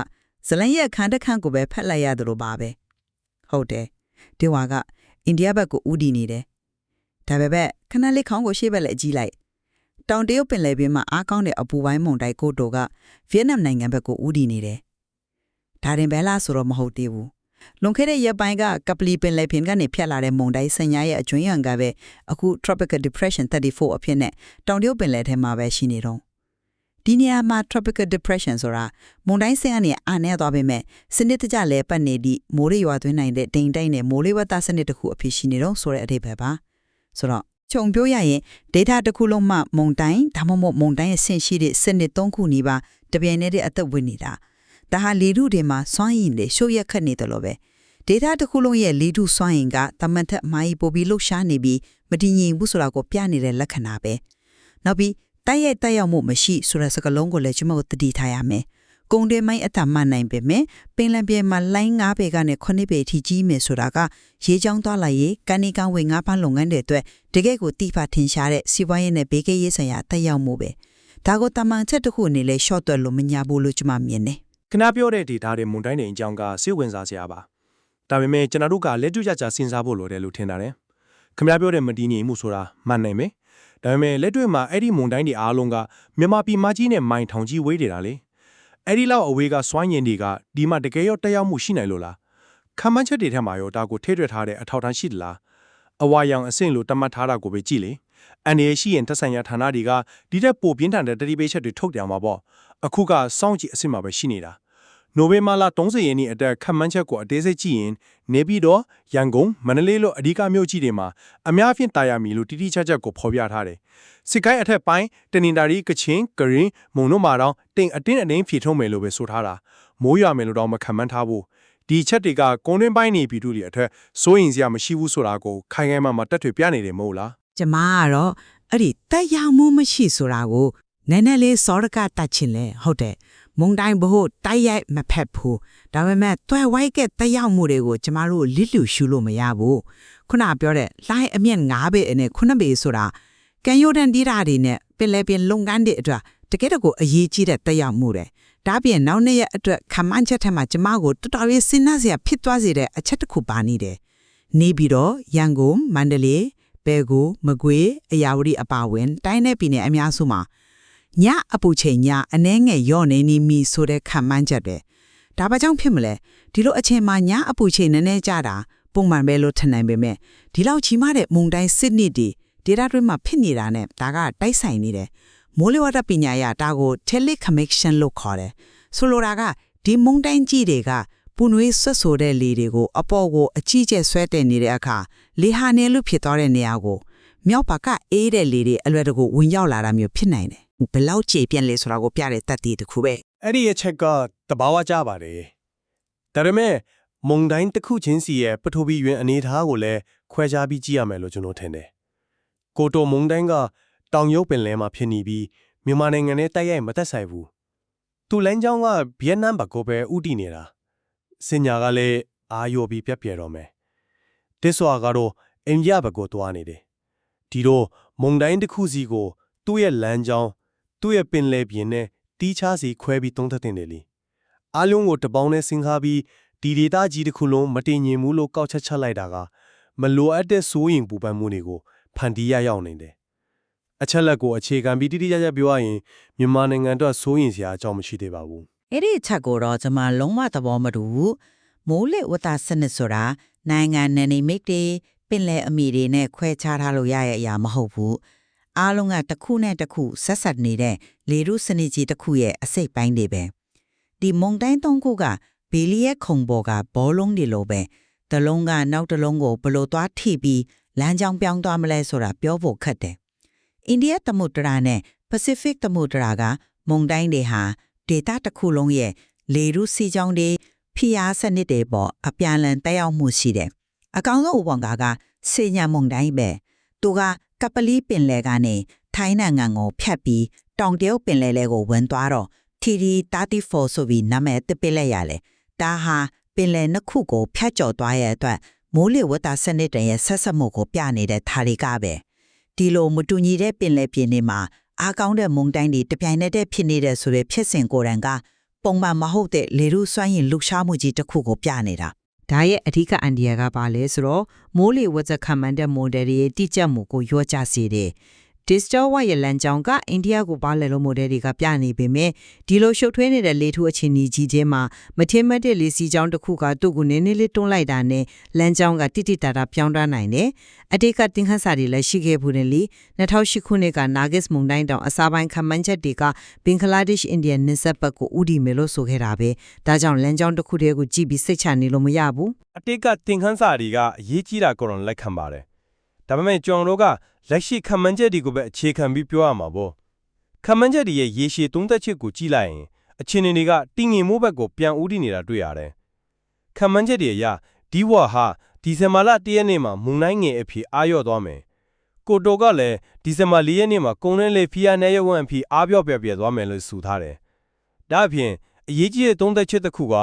Speaker 5: ဇလန်ရဲ့အခန်းတစ်ခန်းကိုပဲဖက်လိုက်ရတယ်လို့ပါပဲ။ဟုတ်တယ်။ဒီဝါကအိန္ဒိယဘက်ကိုဦးတည်နေတယ်။ဒါပေမဲ့ခဏလေးခေါင်းကိုရှေ့ဘက်လက်ကြီးလိုက်။တောင်တရုတ်ပင်လယ်ပြင်မှာအားကောင်းတဲ့အပူပိုင်းမုန်တိုင်းကိုတိုကဗီယက်နမ်နိုင်ငံဘက်ကိုဦးတည်နေတယ်။ဒါရင်ပဲလားဆိုတော့မဟုတ်သေးဘူး။လွန်ခဲ့တဲ့ရက်ပိုင်းကကပလီပင်လယ်ပြင်ကနေဖြတ်လာတဲ့မုန်တိုင်းဆင်ညာရဲ့အကျွင်းရံကပဲအခု tropical depression 34အဖြစ်နဲ့တောင်တရုတ်ပင်လယ်ထဲမှာပဲရှိနေတော့ ဒီနေရာမှာ tropical depression ဆိုတာမုန်တိုင်းဆင်ကနေအာနေသွားပေမဲ့စနစ်တကျလဲပတ်နေသည့်မိုးရေရွာသွင်းနိုင်တဲ့ဒိန်တိုက်နဲ့မိုးလေဝသစနစ်တစ်ခုအဖြစ်ရှိနေတော့ဆိုတဲ့အဓိပ္ပာယ်ပါဆိုတော့ခြုံပြောရရင် data တစ်ခုလုံးမှမုန်တိုင်းဒါမှမဟုတ်မုန်တိုင်းရဲ့ဆင့်ရှိတဲ့စနစ်၃ခုနီးပါးတပြိုင်တည်းအသက်ဝင်နေတာဒါဟာလေထုတွေမှာစွမ်းရည်တွေရှုပ်ရက်ခတ်နေတယ်လို့ပဲ data တစ်ခုလုံးရဲ့လေထုစွမ်းရည်ကတမန်ထက်အမိုင်းပိုပြီးလှုပ်ရှားနေပြီးမတည်ငြိမ်ဘူးဆိုတာကိုပြနေတဲ့လက္ခဏာပဲနောက်ပြီး တိုက်ရိုက်တိုက်ရောက်မှုမရှိဆိုတဲ့စကားလုံးကိုလည်းကျွန်မတို့သတိထားရမယ်ကုံတဲမိုင်းအထမှန်နိုင်ပေမဲ့ပင်လယ်ပြင်မှာလိုင်း9ပေကနေ9ပေအထိကြီးမယ်ဆိုတာကရေချောင်းသွားလာရေးကန်နီကန်ဝေငါးဖမ်းလုပ်ငန်းတွေအတွက်တကယ့်ကိုတိဖာထင်ရှားတဲ့စီးပွားရေးနဲ့ဘေးကရေးဆိုင်ရာတက်ရောက်မှုပဲဒါကိုတမန်ချက်တစ်ခုအနေနဲ့ short တွက်လို့မညာဘူးလို့ကျွန်မမြင်တယ်
Speaker 3: ခဏပြောတဲ့ data တွေမွန်တိုင်းတွေအကြောင်းကစိတ်ဝင်စားစရာပါဒါပေမဲ့ကျွန်တော်တို့ကလက်တွေ့ကြကြစဉ်းစားဖို့လိုတယ်လို့ထင်တာတယ်ခင်ဗျားပြောတဲ့မတည်ငြိမ်မှုဆိုတာမှန်နိုင်မယ် ဒါပေမဲ့လက်တွေ့မှာအဲ့ဒီမွန်တိုင်းတွေအားလုံးကမြန်မာပြည်မကြီးနဲ့မိုင်ထောင်ကြီးဝေးနေတာလေအဲ့ဒီလောက်အဝေးကစွမ်းရည်တွေကဒီမှာတကယ်ရောတက်ရောက်မှုရှိနိုင်လို့လားခံမှန်းချက်တွေထက်မှာရောဒါကိုထိထွေထားတဲ့အထောက်အထားရှိသလားအဝါရောင်အဆင့်လိုတတ်မှတ်ထားတာကိုပဲကြည့်လေအန်ရရှိရင်သက်ဆိုင်ရာဌာနတွေကဒီတက်ပိုပြင်းထန်တဲ့တတိပေးချက်တွေထုတ်ပြန်မှာပေါ့အခုကစောင့်ကြည့်အဆင့်မှာပဲရှိနေတာ နိုဝင်ဘာလ30ရက်နေ့အတက်ခန့်မှန်းချက်ကိုအသေးစိတ်ကြည့်ရင်နေပြည်တော်ရန်ကုန်မန္တလေးလိုအဓိကမြို့ကြီးတွေမှာအများအပြားတာယာမီလို့တိတိကျကျကိုဖော်ပြထားတယ်စစ်ကိုင်းအထက်ပိုင်းတနင်္သာရီကချင်ကရင်မုံတို့မှာတော့တင်အတင်းအတင်းဖြေထုတ်မယ်လို့ပဲဆိုထားတာမိုးရွာမယ်လို့တော့မခံမှန်းထားဘူးဒီချက်တွေကကုန်းတွင်းပိုင်းနေပြည်သူတွေအထက်စိုးရင်စရာမရှိဘူးဆိုတာကိုခိုင်ခိုင်မာမာတက်ထွေပြနေတယ်မဟုတ်လား
Speaker 6: ကျမကတော့အဲ့ဒီတက်ရောက်မှုမရှိဆိုတာကိုနည်းနည်းလေးစောရကတတ်ချင်လဲဟုတ်တယ် မုံတိုင်းဘဖို့တိုက်ရိုက်မဖက်ဘူးဒါပေမဲ့တွယ်ဝိုက်ကတက်ရောက်မှုတွေကိုကျမတို့လစ်လူရှုလို့မရဘူးခုနပြောတဲ့လိုင်းအမြင့်9ပေနဲ့9ပေဆိုတာကန်ယိုဒန်ဒီရာတွေနဲ့ပင်လေပင်လုပ်ငန်းတွေအတွက်တကယ်တော့အရေးကြီးတဲ့တက်ရောက်မှုတွေဒါပြင်နောက်နေ့ရက်အတွက်ခမန်းချက်ထက်မှာကျမကိုတော်တော်လေးစဉ်းစားစရာဖြစ်သွားစေတဲ့အချက်တစ်ခုပါနေတယ်နေပြီးတော့ရန်ကုန်မန္တလေးဘဲကိုမကွေးအရာဝတီအပါဝင်တိုင်းနယ်ပြည်နယ်အများစုမှာ ညအပူချိန်ညအနှဲငယ်ရော့နေနေမီဆိုတဲ့ခံမှန်းချက်ပဲဒါဘာကြောင့်ဖြစ်မလဲဒီလိုအချိန်မှာညအပူချိန်နည်းနည်းကြတာပုံမှန်ပဲလို့ထင်နိုင်ပေမဲ့ဒီလောက်ချီမတဲ့မုန်တိုင်းစစ်နစ်တွေဒေတာတွေမှာဖြစ်နေတာနဲ့ဒါကတိုက်ဆိုင်နေတယ်မိုးလေဝသပညာရဒါကို teleconnection လို့ခေါ်တယ်ဆိုလိုတာကဒီမုန်တိုင်းကြီးတွေကပူနွေးဆွတ်ဆိုတဲ့လေတွေကိုအပေါ်ကိုအကြီးကျယ်ဆွဲတင်နေတဲ့အခါလေဟာနေလို့ဖြစ်သွားတဲ့နေရာကို မြောက်ဘက်ကအေးတဲ့လေတွေအလွယ်တကူဝင်ရောက်လာတာမျိုးဖြစ်နိုင်တယ်ဘယ်လောက်ကြေပြန့်လဲဆိုတာကိုပြတဲ့တတ်တည်တစ်ခုပဲ
Speaker 3: အဲ့ဒီအချက်ကတဘာဝကြပါတယ်ဒါပေမဲ့မုံတိုင်းတစ်ခုချင်းစီရဲ့ပထဝီယွင်အနေအထားကိုလည်းခွဲခြားပြီးကြည့်ရမယ်လို့ကျွန်တော်ထင်တယ်ကိုတိုမုံတိုင်းကတောင်ရုပ်ပင်လယ်မှာဖြစ်နေပြီးမြန်မာနိုင်ငံနဲ့တိုက်ရိုက်မသက်ဆိုင်ဘူးသူလမ်းကြောင်းကဗီယက်နမ်ဘက်ကိုပဲဥတီနေတာစင်ညာကလည်းအာယောပြီးပြက်ပြဲတော့မယ်တစ်ဆွာကတော့အိန္ဒိယဘက်ကိုသွားနေတယ် ဒီတော့မုံတိုင်းတစ်ခုစီကို သူ့ရဲ့လမ်းကြောင်းသူ့ရဲ့ပင်လယ်ပြင်နဲ့တီးခြားစီခွဲပြီးသုံးသပ်တင်တယ်လေအားလုံးကိုတပေါင်းနဲ့ဆင်ခါပြီးဒီဒေတာကြီးတစ်ခုလုံးမတင်ញင်ဘူးလို့ကောက်ချက်ချက်လိုက်တာကမလိုအပ်တဲ့စိုးရင်ပူပန်မှုတွေကိုဖန်တီးရရောက်နေတယ်အချက်လက်ကိုအခြေခံပြီးတိတိကျကျပြောရရင်မြန်မာနိုင်ငံအတွက်စိုးရင်စရာအကြောင်းမရှိသေးပါဘူး
Speaker 5: အဲ့ဒီအချက်ကိုတော့ကျွန်မလုံးဝသဘောမတူဘူးမိုးလေဝသစနစ်ဆိုတာနိုင်ငံနယ်နိမိတ်တွေပ င်လယ်အမီတွေနဲ့ခွဲခြားထားလို့ရရဲ့အရာမဟုတ်ဘူးအားလုံးကတစ်ခုနဲ့တစ်ခုဆက်ဆက်နေတဲ့လေရုစနစ်ကြီးတစ်ခုရဲ့အစိတ်ပိုင်းတွေပဲဒီမုန်တိုင်းသုံးခုကဘီလီရဲ့ခုံပေါ်ကဘောလုံးတွေလိုပဲတစ်လုံးကနောက်တစ်လုံးကိုဘယ်လို့သွားထိပြီးလမ်းကြောင်းပြောင်းသွားမလဲဆိုတာပြောဖို့ခက်တယ်အိန္ဒိယသမုဒ္ဒရာနဲ့ Pacific သမုဒ္ဒရာကမုန်တိုင်းတွေဟာဒေတာတစ်ခုလုံးရဲ့လေရုစီကြောင်းတွေဖိအားစနစ်တွေပေါ်အပြန်အလှန်တက်ရောက်မှုရှိတယ်။ အကောင်ဆုံးဥပမာကစေညာမုန်တိုင်းပဲ။သူကကပလီပင်လယ်ကနေထိုင်းနိုင်ငံကိုဖြတ်ပြီးတောင်တရုတ်ပင်လယ်လေကိုဝင်သွားတော့ TD34 ဆိုပြီးနာမည်တစ်ပစ်လိုက်ရလေ။ဒါဟာပင်လယ်နှစ်ခုကိုဖြတ်ကျော်သွားရဲ့အတွက်မိုးလေဝသစနစ်တွေရဲ့ဆက်ဆက်မှုကိုပြနေတဲ့ဓာရီကပဲ။ဒီလိုမတူညီတဲ့ပင်လယ်ပြင်တွေမှာအားကောင်းတဲ့မုန်တိုင်းတွေတပြိုင်နက်တည်းဖြစ်နေတဲ့ဆိုတဲ့ဖြစ်စဉ်ကိုယ်တိုင်ကပုံမှန်မဟုတ်တဲ့လေရုစွမ်းရင်လှုပ်ရှားမှုကြီးတစ်ခုကိုပြနေတာ
Speaker 6: ဒါရဲ့အဓိကအန်ဒီယာကပါလဲဆိုတော့မိုးလေဝသခံမှန်းတဲ့ model တွေရဲ့တိကျမှုကိုရောကြစေတယ်။ Digital White ရဲ့လမ်းကြောင်းကအိန္ဒိယကိုပါလဲလို့ model တွေကပြနေပေမဲ့ဒီလိုရှုပ်ထွေးနေတဲ့လေထုအခြေအနေကြီးချင်းမှာမထင်မှတ်တဲ့လေစီးကြောင်းတစ်ခုကသူ့ကိုနည်းနည်းလေးတွန်းလိုက်တာနဲ့လမ်းကြောင်းကတိတိတတာပြောင်းတန်းနိုင်တယ်။အတိတ်ကတင်ခန်းစာတွေလည်းရှိခဲ့ဘူးတယ်လေ2008ခုနှစ်က Nagas မုန်တိုင်းတောင်အစာပိုင်းခံမှန်းချက်တွေကဘင်္ဂလားဒေ့ရှ်အိန္ဒိယနယ်စပ်ဘက်ကိုဥတီမယ်လို့ဆိုခဲ့တာပဲ။ဒါကြောင့်လမ်းကြောင်းတစ်ခုတည်းကိုကြည့်ပြီးစိတ်ချနေလို့မရဘူး။
Speaker 3: အတိတ်ကသင်ခန်းစာတွေကအရေးကြီးတာကိုတော့လက်ခံပါတယ် ဒါပေမဲ့ကျွန်တော်တို့ကလက်ရှိခံမှန်းချက်တွေကိုပဲအခြေခံပြီးပြောရမှာပေါ့ခံမှန်းချက်တွေရဲ့ရေရှည်သုံးသက်ချက်ကိုကြည့်လိုက်ရင်အခြေအနေတွေကတည်ငြိမ်မှုဘက်ကိုပြန်ဦးတည်နေတာတွေ့ရတယ်ခံမှန်းချက်တွေအရဒီဝါဟာဒီဇင်ဘာလ၁ရက်နေ့မှာမုန်တိုင်းငယ်အဖြစ်အာရော့သွားမယ်ကိုတိုကလည်းဒီဇင်ဘာ၄ရက်နေ့မှာကုန်းရင်းလေဖီယာနယ်ရဝံအဖြစ်အာပြော့ပြပြသွားမယ်လို့ဆိုထားတယ်ဒါအပြင်အရေးကြီးတဲ့သုံးသက်ချက်တစ်ခုက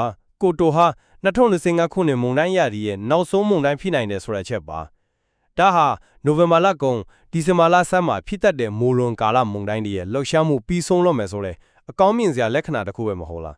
Speaker 3: ကိုတိုဟာ2025ခုနှစ်မုန်တိုင်းရာသီရဲ့နောက်ဆုံးမုန်တိုင်းဖြစ်နိုင်တယ်ဆိုတဲ့အချက်ပါ ဒါဟာနိုဝင်ဘာလကုန်ဒီဇင်ဘာလဆန်းမှာဖြစ်တတ်တဲ့မိုလွန်ကာလမုန်တိုင်းတွေရဲ့လှုပ်ရှားမှုပြီးဆုံးတော့မယ်ဆိုတဲ့အကောင်းမြင်စရာလက္ခဏာတစ်ခုပဲမဟုတ်လား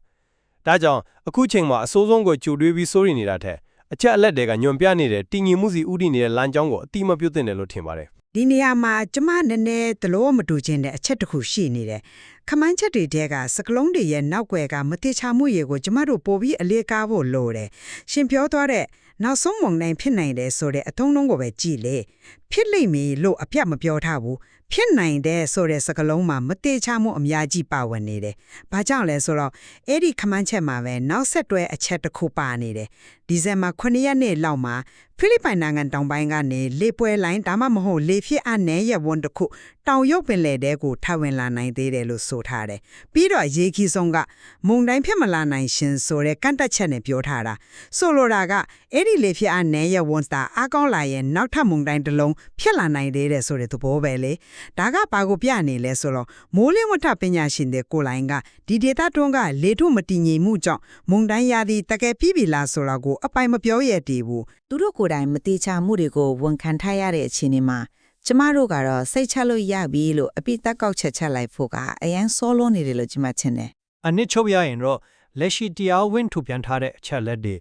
Speaker 3: ဒါကြောင့်အခုချိန်မှာအစိုးဆုံးကိုကြိုတွေးပြီးစိုးရိမ်နေတာထက်အချက်အလက်တွေကညွန်ပြနေတဲ့တည်ငြိမ်မှုစီဥတည်နေတဲ့လမ်းကြောင်းကိုအတိမပြုတ်တင်တယ်လို့ထင်ပါတယ်
Speaker 6: ဒီနေရာမှာကျမနည်းနည်းသလိုမတူခြင်းတဲ့အချက်တစ်ခုရှိနေတယ်။ခမန်းချက်တွေတဲကစကလုံးတွေရဲ့နောက်ွယ်ကမတိချမှုရေကိုကျမတို့ပို့ပြီးအလေးကားဖို့လိုတယ်။ရှင်ပြောသွားတဲ့ နောက်ဆုံးမုံနိုင်ဖြစ်နိုင်တယ်ဆိုတဲ့အထုံးလုံးကိုပဲကြည့်လေ။ဖြစ်လိမ့်မည်လို့အပြတ်မပြောထားဘူး။ဖြစ်နိုင်တယ်ဆိုတဲ့စကလုံးမှာမတိချမှုအများကြီးပါဝင်နေတယ်။ဘာကြောင့်လဲဆိုတော့အဲ့ဒီခမန်းချက်မှာပဲနောက်ဆက်တွဲအချက်တစ်ခုပါနေတယ်။ ဒီဇင်ဘာ9ရက်နေ့လောက်မှာဖိလစ်ပိုင်နိုင်ငံတောင်ပိုင်းကနေလေပွဲလိုင်းဒါမှမဟုတ်လေဖြစ်အနဲရဲ့ဝန်တစ်ခုတောင်ရုပ်ပင်လယ်တဲကိုထပ်ဝင်လာနိုင်သေးတယ်လို့ဆိုထားတယ်။ပြီးတော့ရေခီဆုံးကမုန်တိုင်းဖြစ်မလာနိုင်ရှင်ဆိုတဲ့ကန့်တက်ချက်နဲ့ပြောထားတာ။ဆိုလိုတာကအဲ့ဒီလေဖြစ်အနဲရဲ့ဝန်တာအကောင်းလာရင်နောက်ထပ်မုန်တိုင်းတစ်လုံးဖြစ်လာနိုင်သေးတယ်ဆိုတဲ့သဘောပဲလေ။ဒါကဘာကိုပြနေလဲဆိုတော့မိုးလင်းဝထပညာရှင်တဲ့ကိုလိုင်းကဒီဒေတာတွန်းကလေထုမတည်ငြိမ်မှုကြောင့်မုန်တိုင်းရာသီတကယ်ပြီးပြီလားဆိုတာကိုအပိုင်မပြောရတည်ဘူး
Speaker 5: သူတို့ကိုယ်တိုင်မတိချမှုတွေကိုဝန်ခံထားရတဲ့အခြေအနေမှာကျမတို့ကတော့စိတ်ချလို့ရပြီလို့အပိတက်ကောက်ချက်ချက်လိုက်ဖို့ကအရန်စောလွန်းနေတယ်လို့ကျမထင်တယ်
Speaker 7: အနစ်ချုပ်ရရင်တော့လက်ရှိတရားဝင်ထုတ်ပြန်ထားတဲ့အချက်လက်တွေ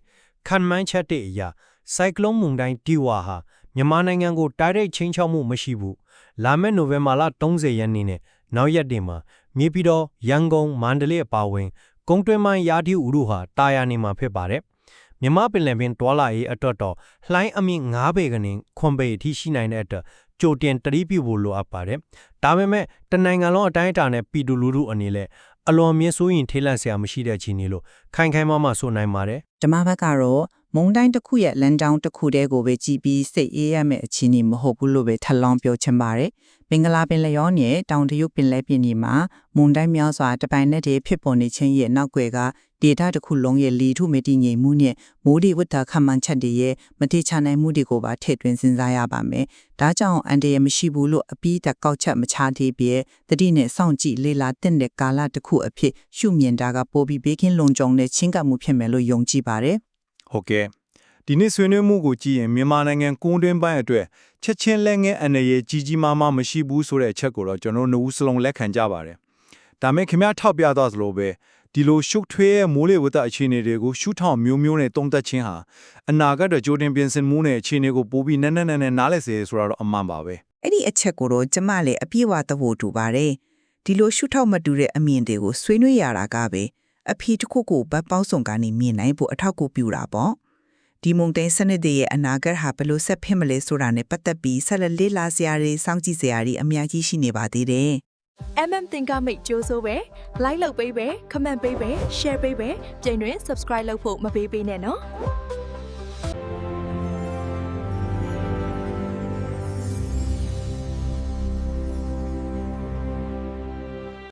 Speaker 7: ခံမှန်းချက်တွေအရာစိုက်ကလုန်းမုန်တိုင်းတီဝါဟာမြန်မာနိုင်ငံကိုတိုက်ရိုက်ချင်းချောက်မှုမရှိဘူးလာမယ့်နိုဝင်ဘာလ30ရက်နေ့နဲ့နောက်ရက်တွေမှာမြေပြည်တော်ရန်ကုန်မန္တလေးအပါအဝင် ကုန်းတွင်းမိုင်းရာသီဥတုဟာတာယာနေမှာဖြစ်ပါတယ် မြမပင်လယ်ပင်တွာလာရေးအတွက်တော့လှိုင်းအမြင့်9ပေကနေခွန်ပေအထိရှိနိုင်တဲ့အတွက်ကြိုတင်တတိပြုဖို့လိုအပ်ပါတယ်။ဒါပေမဲ့တနိုင်ငံလုံးအတိုင်းအတာနဲ့ပြည်သူလူထုအနေနဲ့အလွန်မြင့်ဆိုးရင်ထိတ်လန့်စရာမရှိတဲ့အခြေအနေလို့ခိုင်ခိုင်မာမာဆိုနိုင်ပါတယ်
Speaker 5: ဓမ္မဘက်ကတော့မုံတိုင်းတစ်ခုရဲ့လမ်းကြောင်းတစ်ခုတည်းကိုပဲကြည်ပြီးစိတ်အေးရမယ့်အခြေအနေမဟုတ်ဘူးလို့ပဲထပ်လောင်းပြောချင်ပါတယ်။ဘင်္ဂလားပင်လယ်ရောနဲ့တောင်တရုတ်ပင်လယ်ပြင်ဒီမှာမုံတိုင်းများစွာတပိုင်နဲ့တည်းဖြစ်ပေါ်နေခြင်းရဲ့နောက်ွယ်က ဒေတာတစ်ခုလုံးရဲ့လီထုမတည်ငြိမ်မှုနဲ့မိုးဒီဝတ္တခမှန်ချက်တွေရဲ့မတိချနိုင်မှုတွေကိုပါထည့်သွင်းစဉ်းစားရပါမယ်။ဒါကြောင့်အန်တရမရှိဘူးလို့အပီးတက်ကောက်ချက်မချသေးပြဲတတိနဲ့စောင့်ကြည့်လေလာတဲ့တဲ့ကာလတစ်ခုအဖြစ်ရှုမြင်တာကပိုပြီးဘေးကင်းလုံခြုံတဲ့ချင်းကပ်မှုဖြစ်မယ်လို့ယုံကြည်ပါတယ်။
Speaker 8: ဟုတ်ကဲ့ဒီနေ့ဆွေးနွေးမှုကိုကြည့်ရင်မြန်မာနိုင်ငံကုန်းတွင်းပိုင်းအတွက်ချက်ချင်းလက်ငယ်အနေရကြီးကြီးမားမားမရှိဘူးဆိုတဲ့အချက်ကိုတော့ကျွန်တော်တို့နှစ်ဦးစလုံးလက်ခံကြပါတယ်ဒါမဲ့ခင်ဗျားထောက်ပြသွားသလိုပဲ ဒီလိုရှုပ်ထွေးရဲ့မိုးလေဝသအခြေအနေတွေကိုရှုထောင်မျိုးမျိုးနဲ့တုံ့တက်ခြင်းဟာအနာဂတ်အတွက်ကြိုတင်ပြင်ဆင်မှုနဲ့အခြေအနေကိုပိုပြီးနက်နက်နဲနဲနားလည်စေဆိုတာတော့အမှန်ပါပဲ
Speaker 5: အဲ့ဒီအချက်ကိုတော့ကျမလည်းအပြည့်အဝသဘောတူပါတယ်ဒီလိုရှုထောက်မတူတဲ့အမြင်တွေကိုဆွေးနွေးရတာကပဲအဖြေတစ်ခုကိုဗတ်ပေါင်းစုံကနေမြင်နိုင်ဖို့အထောက်အကူပြုတာပေါ့ဒီမုန်တိုင်းစနစ်တွေရဲ့အနာဂတ်ဟာဘယ်လိုဆက်ဖြစ်မလဲဆိုတာနဲ့ပတ်သက်ပြီးဆက်လက်လေ့လာစရာတွေစောင့်ကြည့်စရာတွေအများကြီးရှိနေပါသေးတယ်
Speaker 9: MM သင်္ကမိတ်ကြိုးစိုးပဲ like လုပ်ပေးပဲ comment ပေးပဲ share ပေးပဲကြိမ်တွင် subscribe လုပ်ဖို့မပေးပေးနဲ့နော်